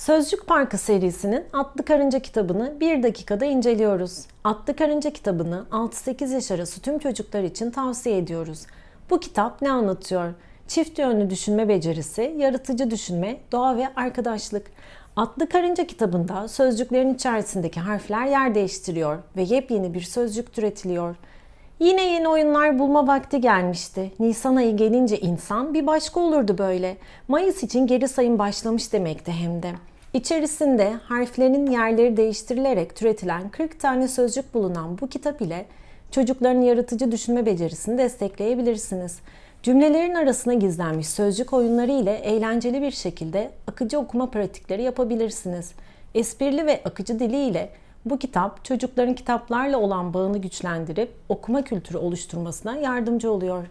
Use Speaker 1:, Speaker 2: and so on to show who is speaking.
Speaker 1: Sözcük Parkı serisinin Atlı Karınca kitabını bir dakikada inceliyoruz. Atlı Karınca kitabını 6-8 yaş arası tüm çocuklar için tavsiye ediyoruz. Bu kitap ne anlatıyor? Çift yönlü düşünme becerisi, yaratıcı düşünme, doğa ve arkadaşlık. Atlı Karınca kitabında sözcüklerin içerisindeki harfler yer değiştiriyor ve yepyeni bir sözcük türetiliyor. Yine yeni oyunlar bulma vakti gelmişti. Nisan ayı gelince insan bir başka olurdu böyle. Mayıs için geri sayım başlamış demekti hem de. İçerisinde harflerin yerleri değiştirilerek türetilen 40 tane sözcük bulunan bu kitap ile çocukların yaratıcı düşünme becerisini destekleyebilirsiniz. Cümlelerin arasına gizlenmiş sözcük oyunları ile eğlenceli bir şekilde akıcı okuma pratikleri yapabilirsiniz. Esprili ve akıcı dili ile bu kitap çocukların kitaplarla olan bağını güçlendirip okuma kültürü oluşturmasına yardımcı oluyor.